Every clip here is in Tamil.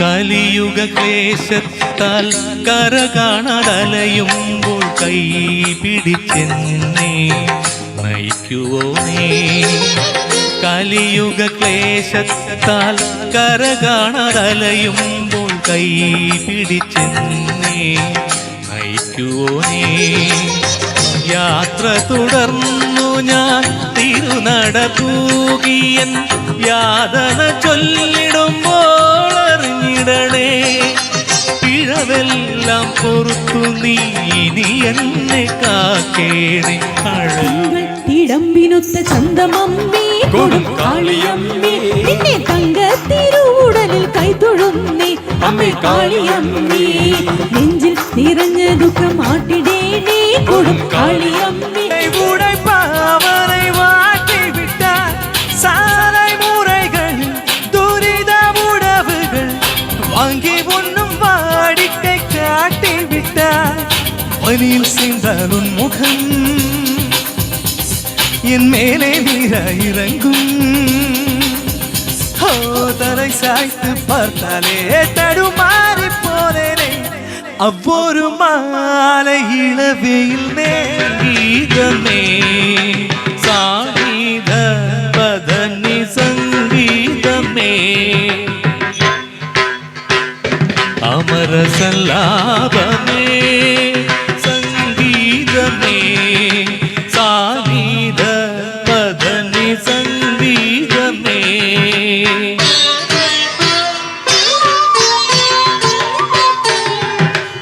കലിയുഗ ക്ലേശത്താൽ കര കാണാതലയുമ്പോൾ കൈ പിടിച്ചെന്നെ. നയിക്കുവോനേ കലിയുഗ ക്ലേശത്താൽ കര കാണാതലയുമ്പോൾ കൈ പിടിച്ചെന്നെ. നയിക്കുവോനേ യാത്ര തുടർന്നു ഞാൻ തിരുനട തൂകിയൻ യാതന ചൊല്ലിടുമ്പോൾ പൊറുത്തു നീ ഇനി എന്നെ കാക്കേണേ അഴൽ തിടമ്പിനൊത്ത ചന്തമമ്മി കൊടും കാളിയമ്മേ. നിന്നെ തങ്ക തിരുവുടലിൽ കൈതൊഴുന്നേ അമ്മേ കാളിയമ്മി. നെഞ്ചിൽ നിറഞ്ഞ ദുഃഖം മാറ്റിടേണേ என் மேலே நீர இறங்கும். ஓ தரை சாய்த்து பார்த்தாலே தடுமாறி போனேனே. அவ்வொரு மாலை இளவையில் நேரமே சாகித பதனி சங்கீதமே. அமர சல்லாபமே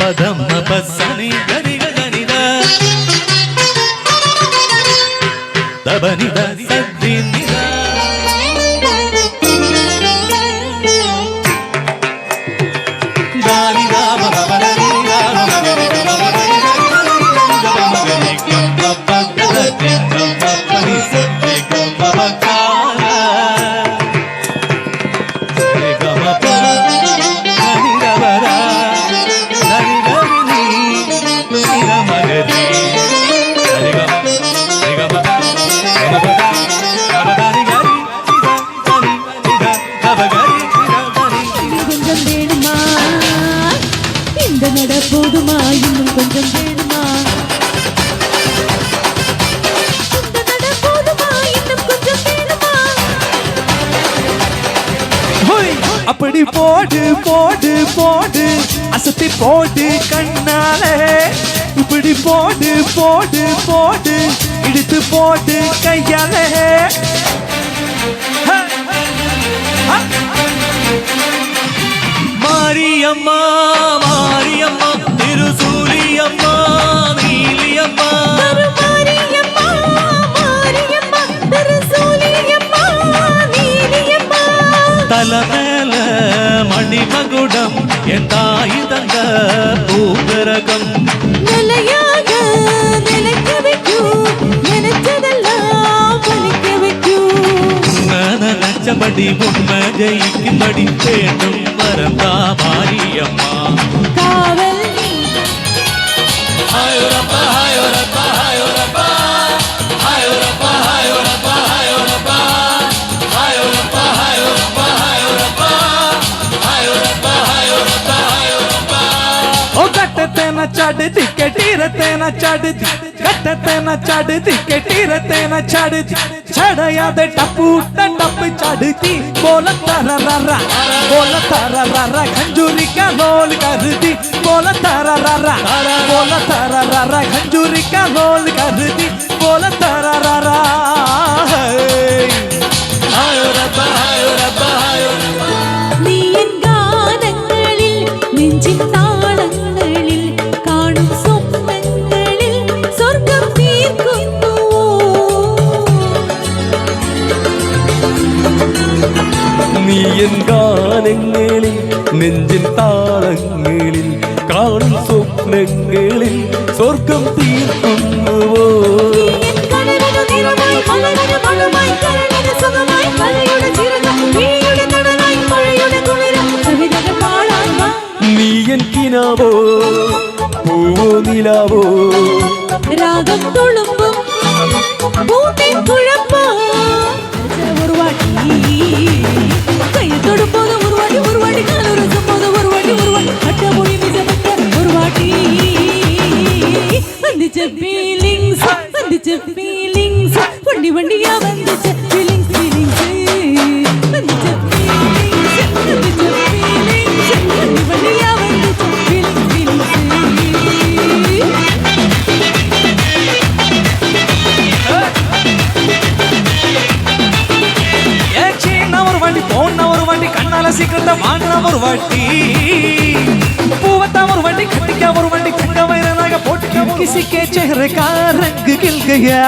పదమ్మ పస్సని గరి గనిద దబని దరి இந்த நட போதுமா இன்னும் கொஞ்சம் வேணுமா? அப்படி போடு போடு போடு அசத்தி போடு கண்ணாலே. இப்படி போடு போடு போடு இழுத்து போடு கையாலே. மாரியம்மா மாரியம்மா மணிமகுடம் என் தாய் தந்த பூகரகம். நிலையாக நிலைக்க வைக்கும், நினைச்சதெல்லாம் பலிக்க வைக்கும். நினைச்சபடி உண்மை ஜெயிக்கும்படி வேண்டும் வரந்தா மாரியம்மா. காவல் நீ चढ़ती के टीर तेना चढ़ती गट तेना चढ़ती के टीर तेना चढ़ती छड़ याद टपू टप चढ़ती बोल तारा रारा, बोल तारा रारा, खंजूरी का रोल करती बोल तारा रारा, बोल तारा रारा, खंजूरी का रोल करती बोल तारा रारा हाय रबा പൂവോ നിലാവോ രാഗം തുളുമ്പും പൂത്തെ കുഴപ്പോ ഉരുവാടി കൈ തൊടുമ്പോൾ ഉരുവാടി ഉരുവാടി കാലുറക്കം പോത് ഉരുവാടി ഉരുവാടി പട്ട മൊഴി നിജമറ്റ ഉരുവാടി வந்துச்ச ஃபீலிங்ஸ் வந்துச்ச ஃபீலிங்ஸ் வண்டி வண்டியா வந்துச்ச ஃபீலிங்ஸ் गिल गया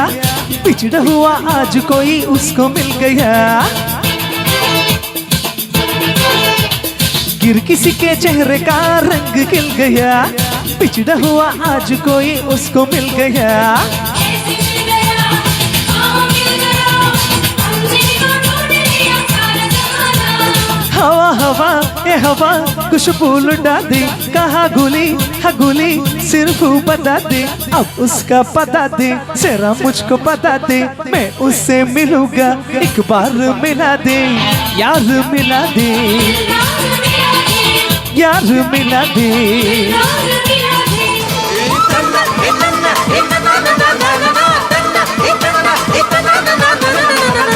बिछड़ा हुआ आज कोई उसको मिल गया गिर किसी के चेहरे का रंग गिल गया बिछड़ा हुआ आज कोई उसको मिल गया हवा हवा, ए हवा, खुशबू लुटा दे। कहा गुली, हा गुली सिर्फ़ बता दे, अब उसका पता दे, जरा मुझको पता दे, मैं उससे मिलूँगा, एक बार मिला दे, यार मिला दे, यार मिला दे। यार मिला दे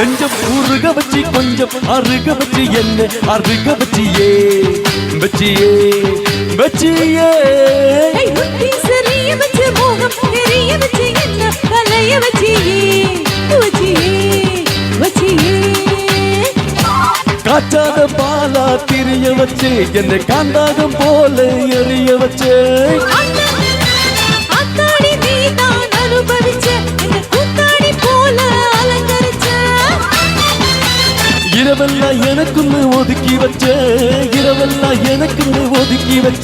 கொஞ்சம் உருக வச்சு கொஞ்சம் அருக வச்சு என்ன அருக வச்சியே? வச்சியே வச்சியே. சரிய வச்சு மோகம் தெரிய வச்சு என்ன தலைய வச்சியே? வச்சியே வச்சியே. காய்ச்சாத பாலா திரிய வச்சு என்னை காந்தாகம் போல எரிய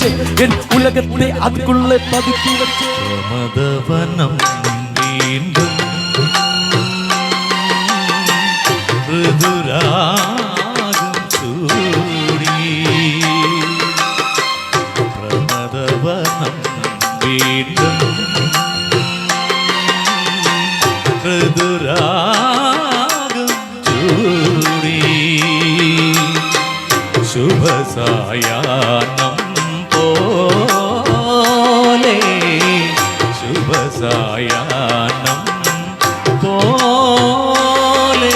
വെച്ച് എൻ ഉലകത്തിനെ അതിക്കുള്ളെ പതുക്കി വെച്ച്. പ്രമദവനം വീണ്ടും ഋതുരാഗം ചൂടി. പ്രമദവനം ప్రయాణం పోలే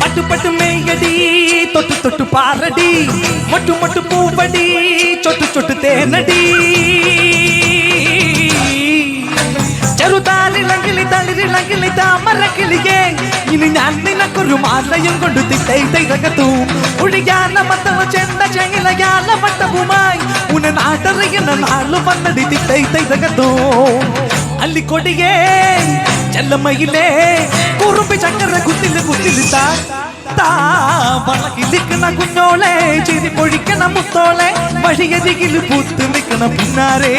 పట్టు పట్టు మేయడి తొట్టు తొట్టు పారడి మొట్టు మొట్టు పూపడి చొట్టు చొట్టు తేనడి. చెరు తాలి లంగిలి తలిరి లంగిలి తామరకిలిగే ഇനി ഞാൻ നിനക്കൊരു മാലയും കൊണ്ട് തിട്ടൈ തകത്തും ഒഴിയാല മത്തവ ചെണ്ട ചെങ്ങിലയാല മട്ടവുമായി ഉന നാട്ടറിയുന്ന നാളു വന്നടി തിട്ടൈ തകത്തും അല്ലിക്കൊടിയേ ചെല്ലമ്മയിലേ കുറുമ്പി ചക്കര കുത്തില് കുത്തില് താ താ വളകിലിക്കണ കുഞ്ഞോളെ ചിരി പൊഴിക്കണ മുത്തോളെ വഴിയരികിൽ പൂത്ത് നിൽക്കണ പിന്നാരേ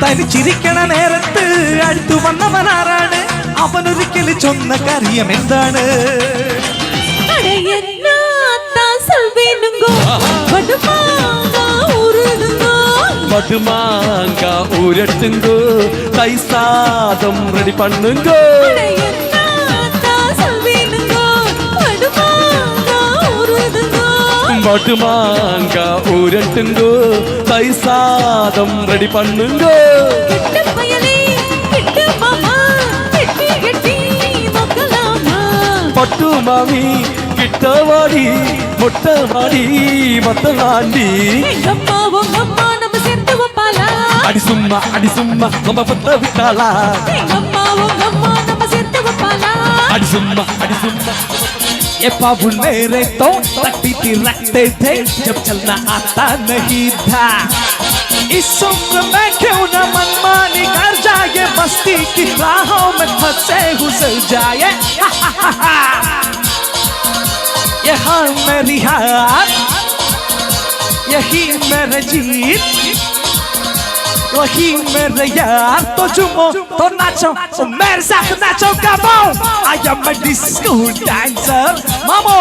തനിച്ചിരിക്കണ നേരത്ത് അടുത്തു വന്നവനാരാണ് അവനൊരിക്കൽ ചൊന്ന കാര്യം എന്താണ് அட என்ன தான் சொல்வேனுங்கோ படுமாங்க உருகுங்கோ படுமாங்க ஊரட்டுங்கோ தை சாதம் ரெடி பண்ணுங்கோ அட என்ன தான் சொல்வேனுங்கோ படுமாங்க உருகுங்கோ படுமாங்க ஊரட்டுங்கோ தை சாதம் ரெடி பண்ணுங்கோ பட்டு மாமி கிட்டவாடி மொட்டவாடி மத்தலாண்டி எங்க அம்மா உங்க அம்மா நம்ம சேர்த்து வைப்பாளா அடி சும்மா அடி சும்மா நம்ம பத்த விட்டாளா எங்க அம்மா உங்க அம்மா நம்ம சேர்த்து வைப்பாளா அடி சும்மா அடி சும்மா ये बाबू मेरे तो तकती थी रखते थे जब चलना आता नहीं था इस उम्र में क्यों न मनमानी कर जाए मस्ती की राहों में फंसे गुजर जाए ये यहाँ मेरी हार यही मेरे जीत वही मेरे यार तो चुमो तो नाचो तो मेरे साथ नाचो कबो I am a disco dancer momo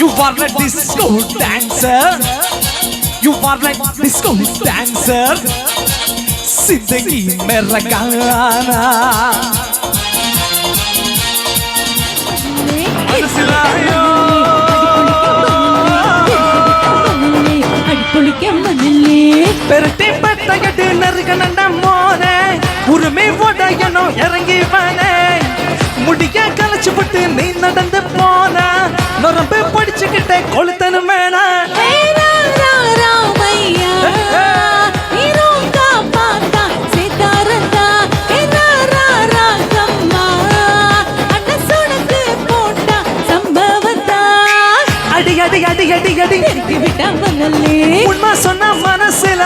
you are a disco dancer you are a disco dancer ज़िंदगी मेरा गाना सिलायो பெருட்டி பத்தகட்டு நறுக்கணண்டா மோன உரிமை உடையணும் இறங்கி வானே. முடிய கலைச்சு விட்டு நீ நடந்து போன. நரம்பு படிச்சுக்கிட்ட கொளுத்தனு வேணா அடி அடி அடி அடி அடி. விட்டா மனல்லே உண்மை சொன்ன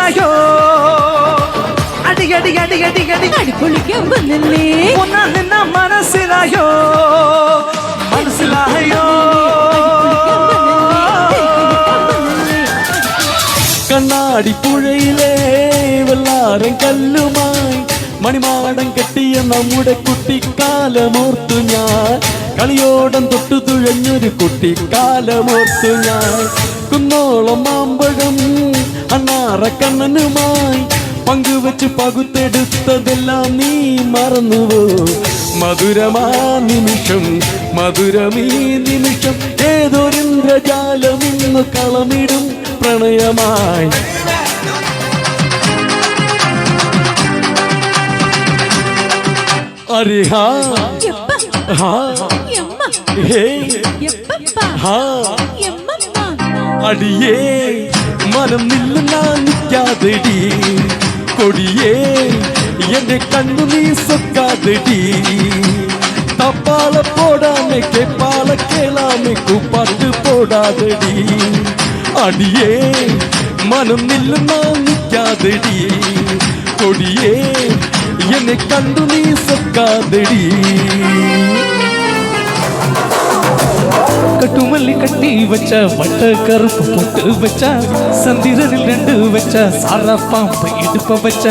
വായോ അടിയടി അടിയടി അടി അടിപൊളിക്കാൻ വന്നില്ലേ? ഒന്നാ നിന്ന മനസ്സിലായോ? മനസ്സിലായോ? കണ്ണാടി പുഴയിലെ വെള്ളാരം കല്ലുമായി മണിമാടം കെട്ടിയ നമ്മുടെ കുട്ടിക്കാലമോർത്തു ഞാൻ. കളിയോടം തൊട്ടു തുഴഞ്ഞൊരു കുട്ടിക്കാലമോർത്തു ഞാൻ. കുന്നോളം മാമ്പഴം അണ്ണാറ പങ്കുവെച്ച് പകുത്തെടുത്തതെല്ലാം നീ മറന്നുവോ? മധുരമാ നിമിഷം മധുരമീ നിമിഷം ഏതൊരിന്ദ്രജാലം ഇന്ന് കളമിടും പ്രണയമായി. അടിയേ എപ്പപ്പ ഹാ എമ്മമ്മ അടിയേ മനം നില്ലുന്ന നിൽക്കാതെടി കൊടിയേ എന്റെ കണ്ണു നീ സൊക്കാതെടി തപ്പാള പോടാമെ കേപ്പാള കേളാമെ കൂപ്പാട്ട് പോടാതെടി അടിയേ മനം നില്ലുന്ന നിൽക്കാതെടി കൊടിയേ എന്നെ കണ്ടു നീ സൊക്കാതെടി கட்டுமல்லி கட்டி வச்ச வட்ட கருப்பு போட்டு வச்ச சந்திரனில் ரெண்டு வச்ச சாரா பாம்பு இடுப்ப வச்ச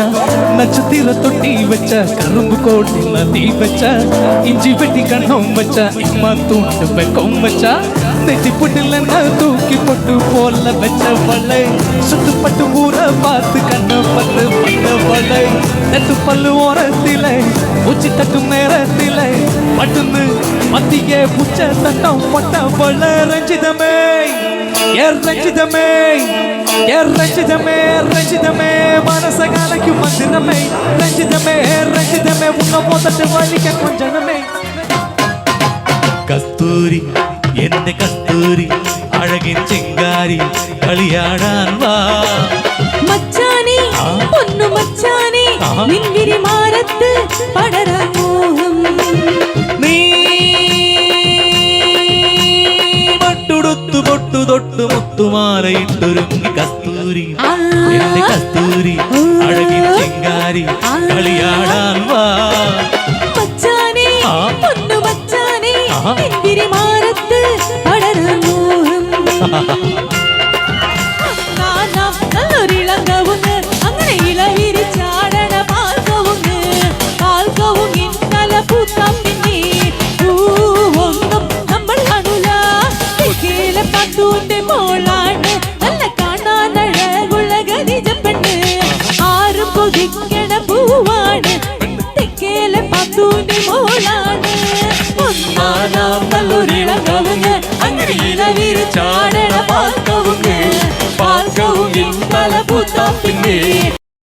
நட்சத்திர தொட்டி வச்ச கரும்பு கோட்டி நதி வச்ச இஞ்சி வெட்டி கண்ணம் வச்ச இம்மா தூண்டு வெக்கம் வச்சா தேய்ச்சி புட்டுல தூக்கி போட்டு போல வச்சவளை. சுத்துப்பட்டு ஊரை பார்த்து கண்ண பட்டு பண்ணவளை. நெட்டு பல்லு ஓரத்தில உச்சி தட்டும் நேரத்தில. பட்டுந்து மத்திய புச்ச தட்டம் பட்டவளை. ரஞ்சிதமே ஏர் ரஞ்சிதமே ஏர் ரஞ்சிதமே ரஞ்சிதமே. மனச காலைக்கு மந்திரமே ரஞ்சிதமே ரஞ்சிதமே. உன்ன மோதட்டு வலிக்க கொஞ்சமே கஸ்தூரி എന്റെ കസ്തൂരി അഴകിൻ ചിങ്കാരി കളിയാടാൻ വാ. മച്ചാനെ പൊന്നു മച്ചാനെ. നിൻവിരി മാരത്ത് പടര മോഹം നീ മട്ടുടുത്തു പൊട്ടു തൊട്ടു മുത്തുമാലയിട്ടൊരുങ്ങി 不得ดต